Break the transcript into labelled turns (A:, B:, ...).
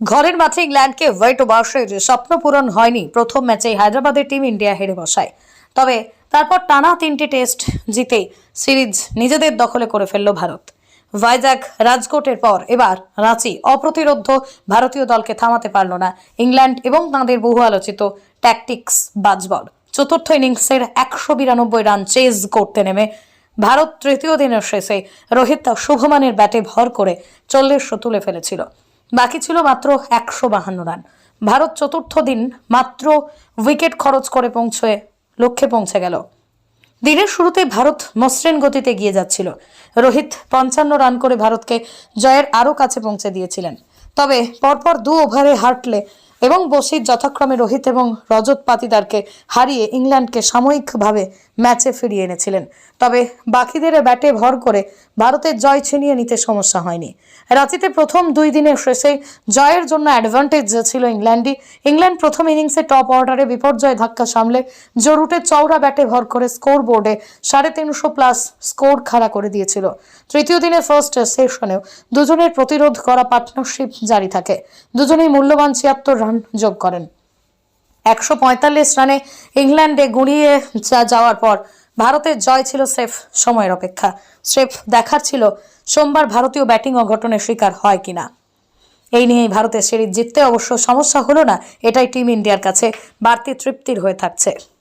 A: ঘরের মাঠে ইংল্যান্ডকে হোয়াইট ওয়াশের স্বপ্ন পূরণ হয়নি। প্রথম ম্যাচে হায়দ্রাবাদের টিম ইন্ডিয়া হেরে বসায়। তবে তারপর টানা তিনটি টেস্ট জিতেই সিরিজ নিজেদের দখলে করে ফেলল ভারত। ভাইজাগ রাজকোটের পর এবার রাঁচি অপ্রতিরোধ্য ভারতীয় দলকে থামাতে পারল না। ইংল্যান্ড এবং তাঁদের বহু আলোচিত ট্যাকটিক্স বাজবল। চতুর্থ ইনিংসের একশো বিরানব্বই রান চেজ করতে নেমে ভারত তৃতীয় দিনের শেষে রোহিত শুভমানের ব্যাটে ভর করে চল্লিশশো তুলে ফেলেছিল। বাকি ছিল মাত্র একশো বাহান্ন রান। ভারত চতুর্থ দিন মাত্র উইকেট খরচ করে পৌঁছয়ে লক্ষ্যে পৌঁছে গেল। দিনের শুরুতে ভারত মসৃণ গতিতে গিয়ে যাচ্ছিল। রোহিত পঞ্চান্ন রান করে ভারতকে জয়ের আরও কাছে পৌঁছে দিয়েছিলেন। তবে পরপর দু ওভারে হারটলে এবং বসির যথাক্রমে রোহিত এবং রজত পাতিদারকে হারিয়ে ইংল্যান্ডকে সাময়িকভাবে ম্যাচে ফিরিয়ে এনেছিলেন। তবে বাকিদের ব্যাটে ভর করে ভারতের জয় ছিনিয়ে নিতে সমস্যা হয়নি। রাঁচিতে প্রথম দুই দিনের শেষে জয়ের জন্য অ্যাডভান্টেজ ছিল ইংল্যান্ডই। ইংল্যান্ড প্রথম ইনিংসে টপ অর্ডারে বিপর্যয় ধাক্কা সামলে জরুটে চওড়া ব্যাটে ভর করে স্কোর বোর্ডে সাড়ে তিনশো প্লাস স্কোর খাড়া করে দিয়েছিল। তৃতীয় দিনের ফার্স্ট সেশনেও দুজনের প্রতিরোধ করা পার্টনারশিপ জারি থাকে। দুজনেই মূল্যবান ছিয়াত্তর রান যোগ করেন। একশো পঁয়তাল্লিশ রানে ইংল্যান্ডে গুঁড়িয়ে যাওয়ার পর ভারতের জয় ছিল সেফ সময়ের অপেক্ষা। স্রেফ দেখার ছিল সোমবার ভারতীয় ব্যাটিং অঘটনের শিকার হয় কিনা। এই নিয়েই ভারতের সিরিজ জিততে অবশ্য সমস্যা হলো না, এটাই টিম ইন্ডিয়ার কাছে বাড়তি তৃপ্তির হয়ে থাকছে।